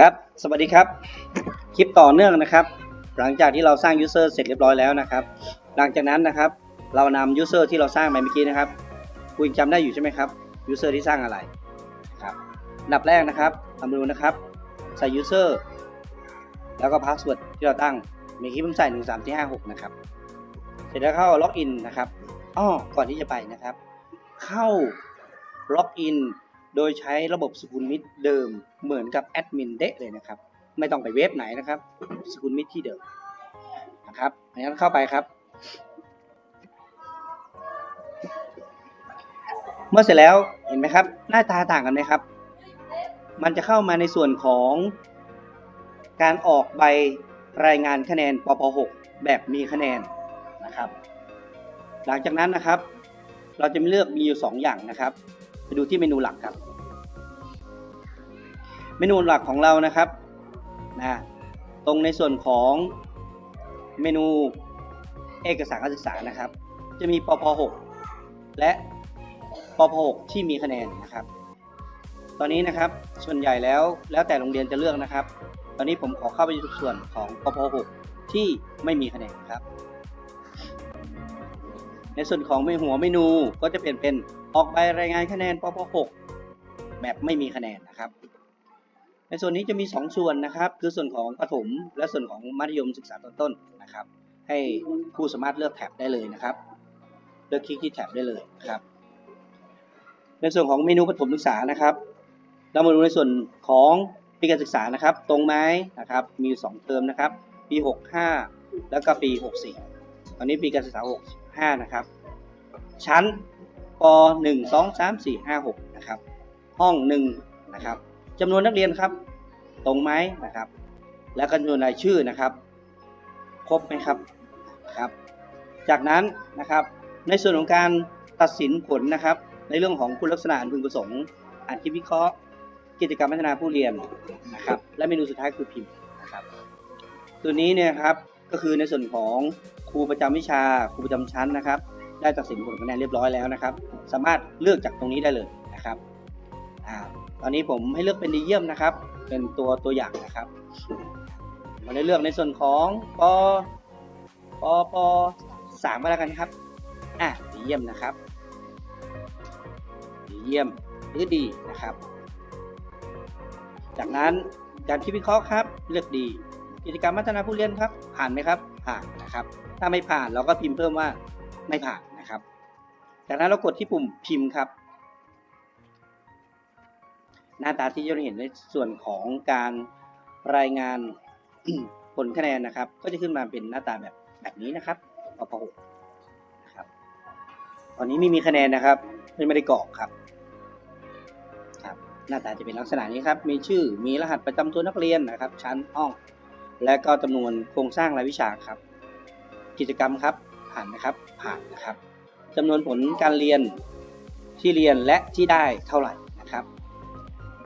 ครับสวัสดีครับ คลิปต่อเนื่องนะครับ หลังจากที่เราสร้าง user เสร็จเรียบร้อยแล้วนะครับ หลังจากนั้นนะครับ เรานำ user ที่เราสร้างไปเมื่อกี้นะครับ คุณจำได้อยู่ใช่ไหมครับ user ที่สร้างอะไรครับดับแรกนะครับทำดูนะครับ ใส่ user แล้วก็ password ที่เราตั้งเมื่อกี้ผมใส่1 3 4 5 6นะครับเสร็จแล้วเข้า login นะครับอ้อก่อนที่จะไปนะครับ เข้า login โดยใช้ระบบสกุลมิตรเดิมเหมือนกับแอดมินเดะเลยนะครับ ไม่ต้องไปเว็บไหนนะครับ สกุลมิตรที่เดิมนะครับงั้นเข้าไปครับ เมื่อเสร็จแล้วเห็นไหมครับ หน้าตาต่างกันไหมครับ มันจะเข้ามาในส่วนของการออกใบรายงานคะแนนปป6แบบมีคะแนนนะครับ หลังจากนั้นนะครับ เราจะเลือกมีอยู่ 2 อย่างนะครับ ไปดูที่เมนูหลักครับ เมนูหลักของเรานะครับนะตรงในส่วนของเมนูเอกสารการศึกษานะครับ จะมีปป6และปป6ที่มีคะแนนนะครับ ตอนนี้นะครับส่วนใหญ่แล้วแล้วแต่โรงเรียนจะเลือกนะครับ ตอนนี้ผมขอเข้าไปดูส่วนของปป6ที่ไม่มีคะแนนครับ ในส่วนของในหัวเมนูก็จะเปลี่ยนเป็น ออกใบรายงานคะแนนปป6แบบไม่มีคะแนนนะครับ ในส่วนนี้จะมี 2 ส่วนนะครับ คือส่วนของประถมและส่วนของมัธยมศึกษาตอนต้นนะครับ ให้ผู้สามารถเลือกแท็บได้เลยนะครับ เลือกคลิกที่แท็บได้เลยครับ ในส่วนของเมนูประถมศึกษานะครับ เรามาดูในส่วนของปีการศึกษานะครับ ตรงไหมนะครับ มี2เทอมนะครับ ปี 65 แล้วก็ปี 64 ตอนนี้ปีการศึกษา 65 นะครับ ชั้น ป 1 2 3 4 5 6นะครับห้อง1นะครับจำนวนนักเรียนครับตรงไหมนะครับ และจำนวนรายชื่อนะครับ ครบไหมครับครับ จากนั้นนะครับในส่วนของการตัดสินผลนะครับ ในเรื่องของคุณลักษณะอันพึงประสงค์อ่านคิดวิเคราะห์ กิจกรรมพัฒนาผู้เรียนนะครับ และเมนูสุดท้ายคือพิมพ์นะครับ ตัวนี้เนี่ยครับก็คือในส่วนของครูประจำวิชาครูประจำชั้นนะครับ ได้ตัดสินผลคะแนนเรียบร้อยแล้วนะครับ สามารถเลือกจากตรงนี้ได้เลยนะครับอ่าตอนนี้ผมให้เลือกเป็นดีเยี่ยมนะครับ เป็นตัวตัวอย่างนะครับมาได้เลือกในส่วนของปปปสามก็แล้วกันครับอะดีเยี่ยมนะครับดีเยี่ยมหรือดีนะครับ จากนั้นการคิดวิเคราะห์ครับ เลือกดี กิจกรรมพัฒนาผู้เรียนครับ ผ่านไหมครับ ผ่านนะครับ ถ้าไม่ผ่านเราก็พิมพ์เพิ่มว่าไม่ผ่าน นะครับ จากนั้นเรากดที่ปุ่มพิมพ์ครับ หน้าตาที่จะเห็นในส่วนของการรายงานผลคะแนนนะครับ ก็จะขึ้นมาเป็นหน้าตาแบบแบบนี้นะครับปป6นะครับ ตอนนี้ไม่มีคะแนนนะครับ ไม่ได้กรอกครับครับ หน้าตาจะเป็นลักษณะนี้ครับ มีชื่อ มีรหัสประจำตัวนักเรียนนะครับ ชั้นห้อง และก็จำนวนโครงสร้างรายวิชาครับ กิจกรรมครับ ผ่านนะครับ ผ่านนะครับ จำนวนผลการเรียนที่เรียนและที่ได้เท่าไหร่นะครับ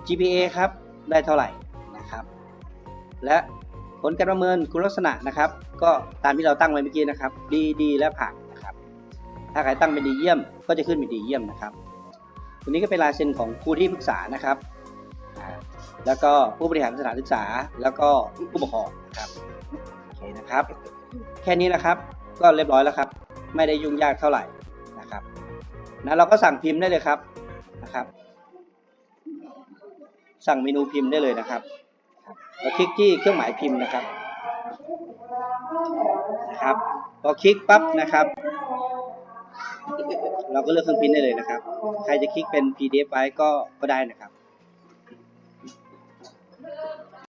GPA ครับได้เท่าไหร่นะครับ และผลการประเมินคุณลักษณะนะครับ ก็ตามที่เราตั้งไว้เมื่อกี้นะครับ ดีดีและผ่านนะครับ ถ้าใครตั้งเป็นดีเยี่ยมก็จะขึ้นเป็นดีเยี่ยมนะครับตัวนี้ก็เป็นลายเซ็นของครูที่ปรึกษานะครับแล้วก็ผู้บริหารสถานศึกษา แล้วก็ผู้ปกครองนะครับโอเคนะครับ แค่นี้นะครับก็เรียบร้อยแล้วครับ ไม่ได้ยุ่งยากเท่าไหร่ นะครับนะเราก็สั่งพิมพ์ได้เลยครับนะครับ สั่งเมนูพิมพ์ได้เลยนะครับเราคลิกที่เครื่องหมายพิมพ์นะครับนะครับพอคลิกปั๊บนะครับ เราก็เลือกเครื่องพิมพ์ได้เลยนะครับ ใครจะคลิกเป็น PDF ไว้ก็ก็ได้นะครับ